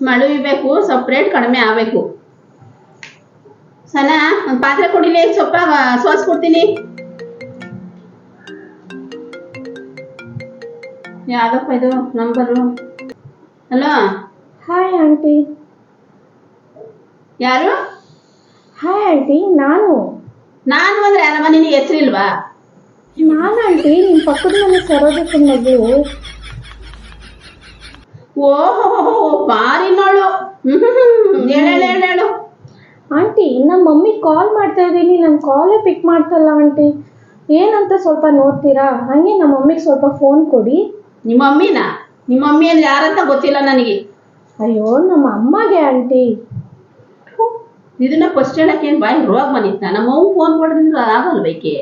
ಮಳುವಿಬೇಕು separate ಕಡಿಮೆ ಆಗಬೇಕು ಸನ ಒಂದು ಪಾತ್ರೆ ಕೊಡಿಲಿ ಸ್ವಲ್ಪ ಸೋಸ್ಕೊಡ್ತೀನಿ ಯಾವ್ದಪ್ಪ ಇದು ನಂಬರು ಹಲೋ ಹಾಯ್ ಆಂಟಿ ಯಾರು ಹಾಯ್ ಆಂಟಿ ನಾನು ನಾನು ಅಂದ್ರೆ ಯಾರಮ್ಮ ನಿನಗೆ ಹೆಸರಿಲ್ವಾ ನಾನು ಆಂಟಿ ನಿಮ್ಮ ಪಕ್ಕದ ಮನೆ ಸರೋದಕ್ಕೆ ಮಗು ಓಹೋ ಬಾರಿನೋಳು. ಹ್ಮ್ ಹೇಳು ಆಂಟಿ ನಮ್ಮ ಮಮ್ಮಿ ಕಾಲ್ ಮಾಡ್ತಾ ಇದ್ದೀನಿ ನನ್ನ ಕಾಲೇ ಪಿಕ್ ಮಾಡ್ತಲ್ಲ ಆಂಟಿ. ಏನಂತ ಸ್ವಲ್ಪ ನೋಡ್ತೀರಾ? ಹಂಗೆ ನಮ್ಮ ಮಮ್ಮಿಗೆ ಸ್ವಲ್ಪ ಫೋನ್ ಕೊಡಿ. ನಿಮ್ಮ ಮಮ್ಮಿನ? ನಿಮ್ಮ ಮಮ್ಮಿ ಅಂದ್ರೆ ಯಾರಂತ ಗೊತ್ತಿಲ್ಲ ನನಗೆ. ಅಯ್ಯೋ ನಮ್ಮ ಅಮ್ಮಗೆ ಆಂಟಿ. ಇದನ್ನ ಫಸ್ಟ್ ಹೇಳಕ್ಕೆ ಏನ್ ಬಾಯಿ ರೋಗ ಬಂದಿತ್ತ? ನಮ್ಮ ಅವ್ವ ಫೋನ್ ಮಾಡಿದ್ರೆ ಆಗಲ್ಲ ಬೈಕೆ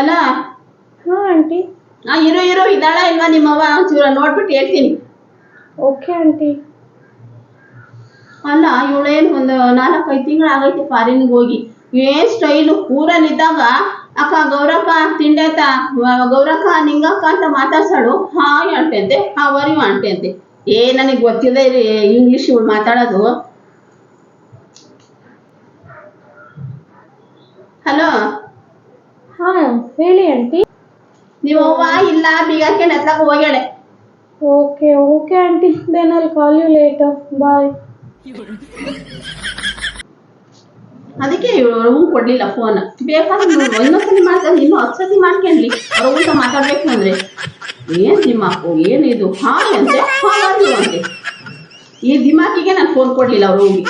ಅಲ್ಲ ಹಾ ಆಂಟಿ. ಆ ಇರೋ ಇರೋ ಇದ್ದಾಳ ಇಲ್ವಾ ನಿಮ್ಮವ್ವ? ಒಂಚೂರ ನೋಡ್ಬಿಟ್ಟು ಹೇಳ್ತೀನಿ. ಓಕೆ ಆಂಟಿ ಅಲ್ಲ ಇವಳೇನು ಒಂದು ನಾಲ್ಕೈದು ತಿಂಗಳು ಆಗೈತೆ ಫಾರಿನ್ಗೆ ಹೋಗಿ. ಏನ್ ಸ್ಟೈಲು ಊರಲ್ಲಿದ್ದಾಗ ಅಕ್ಕ ಗೌರಕ್ಕ ತಿಂಡಾಯ್ತ ಗೌರಕ್ಕ ನಿಂಗಕ್ಕ ಅಂತ ಮಾತಾಡ್ಸಾಳು. ಹಾಯ್ ಅಂಟಂತೆ ಹಾವರಿ ಅಂತೆ ಏ ನನಗೆ ಗೊತ್ತಿಲ್ಲ ಇಂಗ್ಲೀಷ್ ಇವಳು ಮಾತಾಡೋದು. ಹಲೋ ಹಾ ಹೇಳಿ ಆಂಟಿ ನೀವು ಅವ್ವ ಇಲ್ಲ ಬೀಗಕ್ಕೆ ನೆತ್ಲಾಗ ಹೋಗ್ಯಾಳೆ ಓಕೆ ಓಕೆ ಆಂಟಿ ದೆನ್ ಅಲ್ಲಿ ಕಾಲ್ ಯು ಲೇಟರ್ ಬಾಯ್ ಅದಕ್ಕೆ ಇವಳು ಹೂ ಕೊಡ್ಲಿಲ್ಲ ಫೋನ್ ಬೇಕಾದ್ರೆ ನೋಡು, ಇನ್ನೊಂದ್ಸಲಿ ಮಾತಾಡಿ ಇನ್ನು ಹತ್ತು ಸತಿ ಮಾಡ್ಕೊಂಡ್ಲಿ ಅವ್ರ ಊಟ ಮಾತಾಡ್ಬೇಕು ಅಂದ್ರೆ ಏನ್ ದಿಮಾಕು ಏನಿದು ಹಾಯ್ ಅಂತೆ ಹಾಯ್ ಅಂತೆ ಈ ದಿಮಾಕಿಗೆ ನಾನು ಫೋನ್ ಕೊಡ್ಲಿಲ್ಲ ಅವ್ರು ಹೋಗಿ